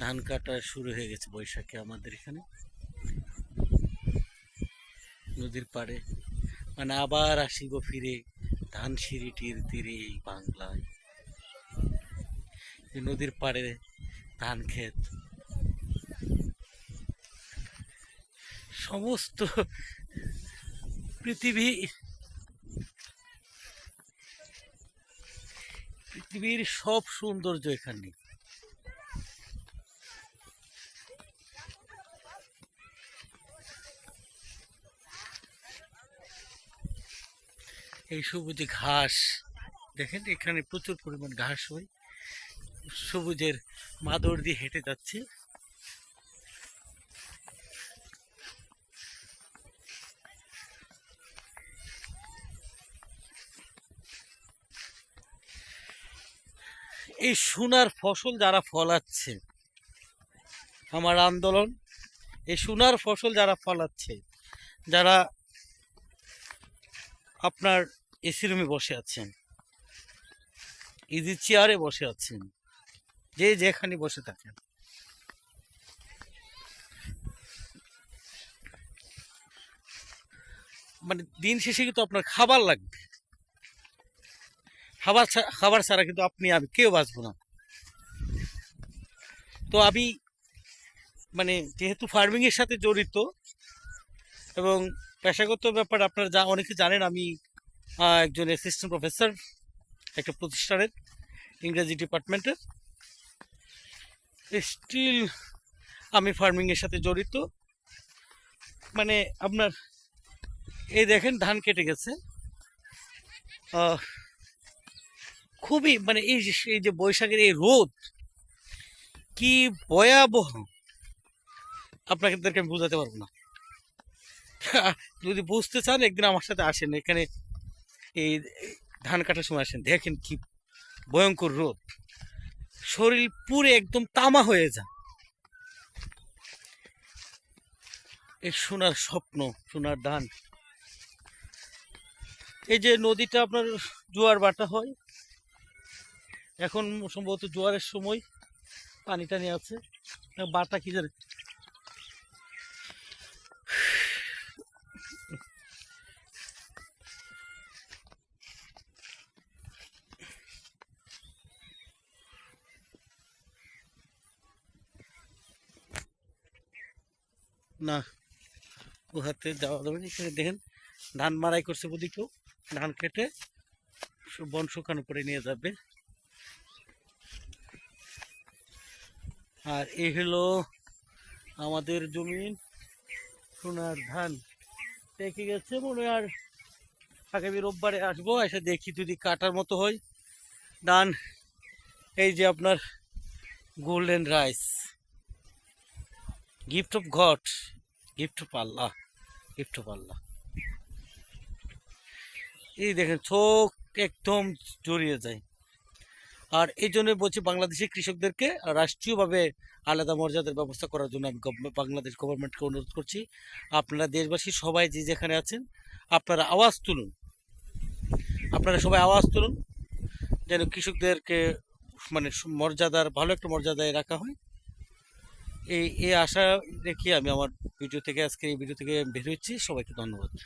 ধান কাটা শুরু হয়ে গেছে বৈশাখে আমাদের এখানে। নদীর পাড়ে। মানে আবার আসিব ফিরে ধান সিঁড়িটির তীরে এই বাংলায়। নদীর পাড়ে ধান ক্ষেত। সমস্ত পৃথিবী পৃথিবীর সব সৌন্দর্য এখানে। এই সবুজে ঘাস। দেখেন, এখানে প্রচুর পরিমাণ ঘাস হয়। সবুজের মাদর দিয়ে হেঁটে যাচ্ছে। এই সোনার ফসল যারা ফলাচ্ছে, আমার আন্দোলন, এই সোনার ফসল যারা ফলাচ্ছে, যারা আপনার এসি রুমে বসে আছেন। ইজি চেয়ারে বসে আছেন। যে যেখানে বসে থাকেন। মানে দিন শেষে কিন্তু আপনার খাবার লাগবে। খাবার খাবার ছাড়া কিন্তু আপনি আমি কেউ বাঁচবো না। তো আমি মানে যেহেতু ফার্মিংয়ের সাথে জড়িত এবং পেশাগত ব্যাপার আপনারা যা, অনেকে জানেন আমি একজন অ্যাসিস্ট্যান্ট প্রফেসর একটা প্রতিষ্ঠানের ইংরেজি ডিপার্টমেন্টের স্টিল আমি ফার্মিংয়ের সাথে জড়িত। মানে আপনার, এই দেখেন, ধান কেটে গেছে। খুবই মানে এই এই যে বৈশাখের এই রোদ, কি ভয়াবহ। আপনাদেরকে আমি বোঝাতে পারব না। যদি বুঝতে চান, একদিন আমার সাথে আসেন। এখানে এই ধান কাটার সময় আসেন, দেখেন কি ভয়ঙ্কর রোদ। শরীর পুরে একদম তামা হয়ে যায়। এই সোনার স্বপ্ন, সোনার ধান। এই যে নদীটা আপনার জোয়ার বাটা হয়, এখন সম্ভবত জোয়ারের সময় পানি টানি আছে। বাটা কি জানে না, ও হাতে যাওয়া যাবে না। এখানে দেখেন, ধান মারাই করছে বুঝি কেউ। ধান কেটে বন শুকানো করে নিয়ে যাবে। আর এই হলো আমাদের জমিন। সোনার ধান পেকে গেছে মনে আর আগামী রোববারে আসব, এসে দেখি যদি কাটার মতো হয়। ধান, এই যে আপনার golden rice gift of God gift of Allah gift of Allah এই দেখেন, চোখ একদম জড়িয়ে যায়। আর এই জন্য বলছি বাংলাদেশের কৃষকদেরকে রাষ্ট্রীয়ভাবে আলাদা মর্যাদার ব্যবস্থা করার জন্য আমি বাংলাদেশ গভর্নমেন্টকে অনুরোধ করছি। আপনারা দেশবাসী সবাই যে যেখানে আছেন, আপনারা আওয়াজ তুলুন। আপনারা সবাই আওয়াজ তুলুন, যেন কৃষকদেরকে মানে মর্যাদার, ভালো একটা মর্যাদায় রাখা হয়। এই আশা রেখে আমি আমার ভিডিও থেকে আজকে এই ভিডিও থেকে বের হচ্ছি। সবাইকে ধন্যবাদ।